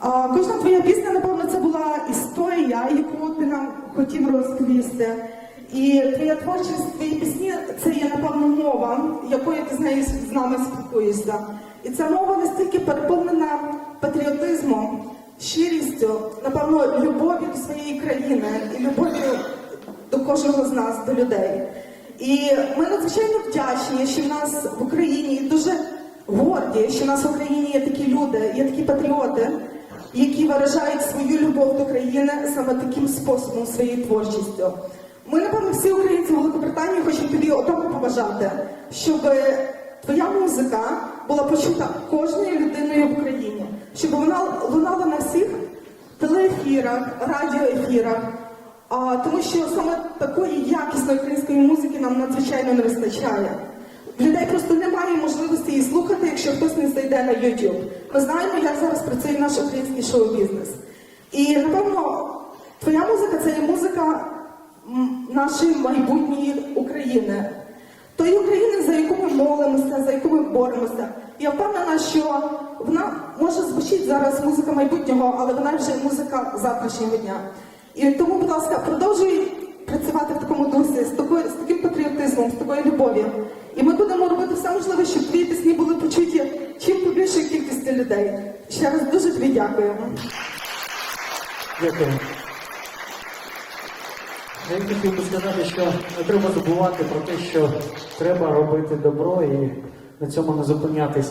А, кожна твоя пісня, напевно, це була історія, яку ти нам хотів розповісти. І твоя творчість, твої пісні це є, напевно, мова, якою ти з нею з нами спілкуєшся. І ця мова настільки переповнена патріотизмом, щирістю, напевно, любов'ю до своєї країни і любов'ю до кожного з нас, до людей. І ми надзвичайно вдячні, що в нас в Україні дуже горді, що в нас в Україні є такі люди, є такі патріоти, які виражають свою любов до країни саме таким способом, своєю творчістю. Ми, напевно, всі українці Великобританії хочемо тобі одного побажати, щоб твоя музика була почута кожною людиною в Україні, щоб вона лунала на всіх телеефірах, радіоефірах. А, тому що саме такої якісної української музики нам надзвичайно не вистачає. Людей просто немає можливості її слухати, якщо хтось не зайде на YouTube. Ми знаємо, як зараз працює наш український шоу-бізнес. І напевно, твоя музика це є музика нашої майбутньої України. Тої України, за яку ми молимося, за яку ми боремося. Я впевнена, що вона може звучить зараз музика майбутнього, але вона вже музика завтрашнього дня. І тому, будь ласка, продовжуй працювати в такому дусі, з, такою, з таким патріотизмом, з такою любов'ю. І ми будемо робити все можливе, щоб твої пісні були почуті чим побільшою кількістю людей. Ще раз дуже тобі дякуємо. Дякую. Я хотів би сказати, що не треба забувати про те, що треба робити добро і на цьому не зупинятись.